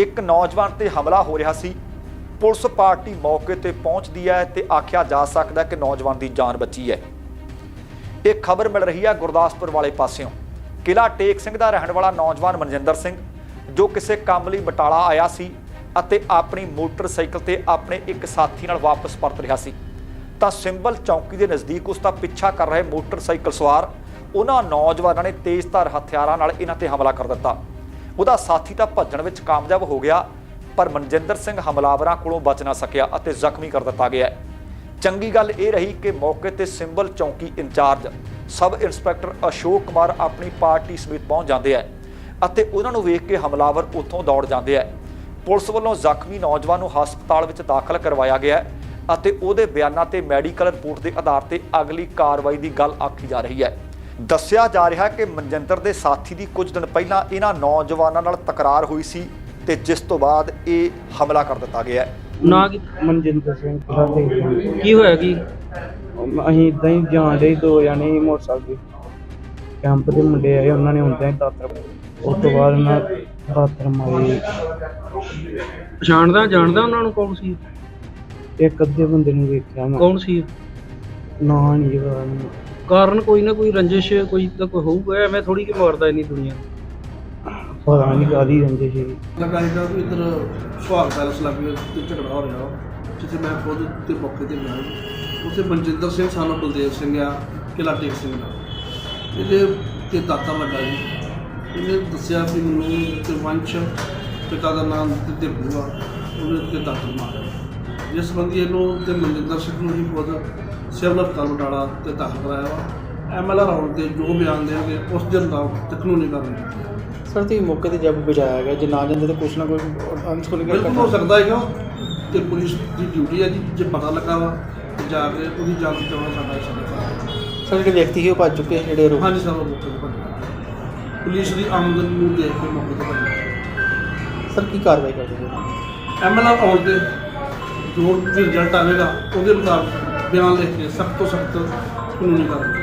ਇੱਕ ਨੌਜਵਾਨ ਤੇ ਹਮਲਾ ਹੋ ਰਿਹਾ ਸੀ। ਪੁਲਿਸ ਪਾਰਟੀ ਮੌਕੇ ਤੇ ਪਹੁੰਚਦੀ ਹੈ ਤੇ ਆਖਿਆ ਜਾ ਸਕਦਾ ਕਿ ਨੌਜਵਾਨ ਦੀ ਜਾਨ ਬਚੀ ਹੈ। ਇਹ ਖਬਰ ਮਿਲ ਰਹੀ ਹੈ ਗੁਰਦਾਸਪੁਰ ਵਾਲੇ ਪਾਸਿਓਂ। ਕਿਲਾ ਟੇਕ ਸਿੰਘ ਦਾ ਰਹਿਣ ਵਾਲਾ ਨੌਜਵਾਨ ਮਨਜਿੰਦਰ ਸਿੰਘ, ਜੋ ਕਿਸੇ ਕੰਮ ਲਈ ਬਟਾਲਾ ਆਇਆ ਸੀ ਅਤੇ ਆਪਣੀ ਮੋਟਰਸਾਈਕਲ ਤੇ ਆਪਣੇ ਇੱਕ ਸਾਥੀ ਨਾਲ ਵਾਪਸ ਪਰਤ ਰਿਹਾ ਸੀ। ਤਾਂ ਸਿੰਬਲ ਚੌਂਕੀ ਦੇ ਨਜ਼ਦੀਕ ਉਸ ਦਾ ਪਿੱਛਾ ਕਰ ਰਹੇ ਮੋਟਰਸਾਈਕਲ ਸਵਾਰ ਉਹਨਾਂ ਨੌਜਵਾਨਾਂ ਨੇ ਤੇਜ਼ਧਾਰ ਹਥਿਆਰਾਂ ਨਾਲ ਇਹਨਾਂ ਤੇ ਹਮਲਾ ਕਰ ਦਿੱਤਾ। ਉਹਦਾ ਸਾਥੀ ਤਾਂ ਭੱਜਣ ਵਿੱਚ ਕਾਮਯਾਬ ਹੋ ਗਿਆ, ਪਰ ਮਨਜਿੰਦਰ ਸਿੰਘ ਹਮਲਾਵਰਾਂ ਕੋਲੋਂ ਬਚ ਨਾ ਸਕਿਆ ਅਤੇ ਜ਼ਖਮੀ ਕਰ ਦਿੱਤਾ ਗਿਆ ਚੰਗੀ ਗੱਲ ਇਹ ਰਹੀ ਕਿ ਮੌਕੇ ਤੇ ਸਿੰਬਲ ਚੌਂਕੀ incharge sub inspector Ashok Kumar ਆਪਣੀ ਪਾਰਟੀ ਸਮੇਤ ਪਹੁੰਚ ਜਾਂਦੇ ਹੈ ਅਤੇ ਉਹਨਾਂ ਨੂੰ ਵੇਖ ਕੇ ਹਮਲਾਵਰ ਉੱਥੋਂ ਦੌੜ ਜਾਂਦੇ ਹੈ ਪੁਲਿਸ ਵੱਲੋਂ ਜ਼ਖਮੀ ਨੌਜਵਾਨ ਨੂੰ ਹਸਪਤਾਲ ਵਿੱਚ ਦਾਖਲ ਕਰਵਾਇਆ ਗਿਆ ਅਤੇ ਉਹਦੇ ਬਿਆਨਾਂ ਤੇ ਮੈਡੀਕਲ ਰਿਪੋਰਟ ਦੇ ਆਧਾਰ ਤੇ ਅਗਲੀ ਕਾਰਵਾਈ ਦੀ ਗੱਲ ਆਖੀ ਜਾ ਰਹੀ ਹੈ। ਦੱਸਿਆ ਜਾ ਰਿਹਾ ਕਿ ਮਨਜਿੰਦਰ ਦੇ ਸਾਥੀ ਦੀ ਕੁਝ ਦਿਨ ਪਹਿਲਾਂ ਇਹਨਾਂ ਨੌਜਵਾਨਾਂ ਨਾਲ ਤਕਰਾਰ ਹੋਈ ਸੀ ਤੇ ਜਿਸ ਤੋਂ ਬਾਅਦ ਇਹ ਹਮਲਾ ਕਰ ਦਿੱਤਾ ਗਿਆ ਹੈ। ਨਾ ਕੀ ਮਨਜਿੰਦਰ ਸਿੰਘ ਕਿਲਾ ਤੇ ਕੀ ਹੋਇਆ ਕੀ? ਅਸੀਂ ਇਦਾਂ ਹੀ ਜਾਣ ਦੇ ਦੋ ਜਾਣੇ ਸੀ ਮੋਟਰਸਾਈਕਲ ਤੇ। ਕੈਂਪ ਦੇ ਮੁੰਡੇ ਆਏ ਉਹਨਾਂ ਨੇ ਹੁੰਦਿਆਂ ਹੀ ਦਾਤਰ ਉਸ ਤੋਂ ਬਾਅਦ ਉਹਨਾਂ ਦਾਤਰ ਮਾਰੇ। ਪਛਾਣਦਾ ਜਾਣਦਾ ਉਹਨਾਂ ਨੂੰ ਕੌਣ ਸੀ? ਇੱਕ ਅੱਧੇ ਬੰਦੇ ਨੂੰ ਵੇਖਿਆ ਮੈਂ। ਕੌਣ ਸੀ? ਨਾ ਨਹੀਂ ਪਤਾ ਮੈਨੂੰ। ਕਾਰਨ ਕੋਈ ਨਾ ਕੋਈ ਰੰਜਿਸ਼ ਕੋਈ ਤਾਂ ਕੋਈ ਹੋਊਗਾ ਐਵੇਂ ਥੋੜੀ ਕਿ ਮਾਰਦਾ ਇੰਨੀ ਦੁਨੀਆ। ਪਤਾ ਨਹੀਂ ਕਾਦੀ ਰਹਿੰਦੇ ਸੀ ਲਗਾਈ ਦਾ ਵੀ ਇੱਧਰ ਸੁਹਾਗ ਪੈਲਸ ਲੱਗੇ ਤੇ ਝਗੜਾ ਹੋ ਰਿਹਾ ਜਿੱਥੇ ਮੈਂ ਖੁਦ ਤੇ ਮੌਕੇ ਤੇ ਗਿਆ ਉੱਥੇ ਮਨਜਿੰਦਰ ਸਿੰਘ ਸਾਨੂੰ ਬਲਦੇਵ ਸਿੰਘ ਆ ਕਿਲਾ ਟੇਕ ਸਿੰਘ ਦਾ। ਇਹਦੇ ਤੇ ਦਾਤਾ ਲੱਗਾ ਜੀ। ਇਹਨੇ ਦੱਸਿਆ ਕਿ ਮੈਨੂੰ ਤੇ ਵੰਸ਼ ਪਿਤਾ ਦਾ ਨਾਮ ਤੇ ਦੇਬੂ ਆ ਉਹਨੇ ਤੇ ਦਾਤਰ ਮਾਰਿਆ। ਜਿਸ ਸੰਬੰਧੀ ਇਹਨੂੰ ਤੇ ਮਨਜਿੰਦਰ ਸਿੰਘ ਨੂੰ ਹੀ ਖੁਦ ਸਿਵਲ ਹਸਪਤਾਲ ਬਟਾਲਾ ਤੇ ਦਾਖਲ ਕਰਾਇਆ ਵਾ। ਐਮਐਲਆਰ ਆਉਣ ਤੇ ਜੋ ਬਿਆਨ ਦੇਣਗੇ ਉਸ ਦਿਨ ਦਾ ਕਾਨੂੰਨੀ ਕਾਰਵਾਈ ਸਰ ਤੇ ਮੌਕੇ ਤੇ ਜਦ ਬਚਾਇਆ ਗਿਆ ਜੇ ਨਾ ਜਾਂਦੇ ਤਾਂ ਕੁਛ ਨਾ ਕੁਛ ਅਨਸਕੂਲਿੰਗ ਬਿਲਕੁਲ ਹੋ ਸਕਦਾ ਹੈਗਾ। ਤੇ ਪੁਲਿਸ ਦੀ ਡਿਊਟੀ ਹੈ ਜੀ ਜੇ ਪਤਾ ਲੱਗਾ ਵਾ ਜਾ ਕੇ ਉਹਦੀ ਜਾਂਚ ਕਰਾਉਣਾ ਸਾਡਾ ਸਾਡਾ ਸਰ ਜਿਹੜੇ ਵਿਅਕਤੀ ਸੀ ਉਹ ਭੱਜ ਚੁੱਕੇ ਜਿਹੜੇ ਰੋ ਹਾਂਜੀ ਸਰ ਉਹ ਮੌਕੇ ਤੇ ਭੱਜ ਪੁਲਿਸ ਦੀ ਆਮਦਨ ਨੂੰ ਦੇਖ ਕੇ ਮੌਕੇ ਤੇ ਭੱਜ ਸਰ ਕੀ ਕਾਰਵਾਈ ਕਰਦੇ ਹੋ? ਐਮਐਲਆਰ ਆਉਣ ਤੇ ਜੋ ਵੀ ਰਿਜ਼ਲਟ ਆਵੇਗਾ ਉਹਦੇ ਮੁਤਾਬਕ ਬਿਆਨ ਲਿਖ ਕੇ ਸਖਤ ਤੋਂ ਸਖਤ ਕਾਨੂੰਨੀ ਕਾਰਵਾਈ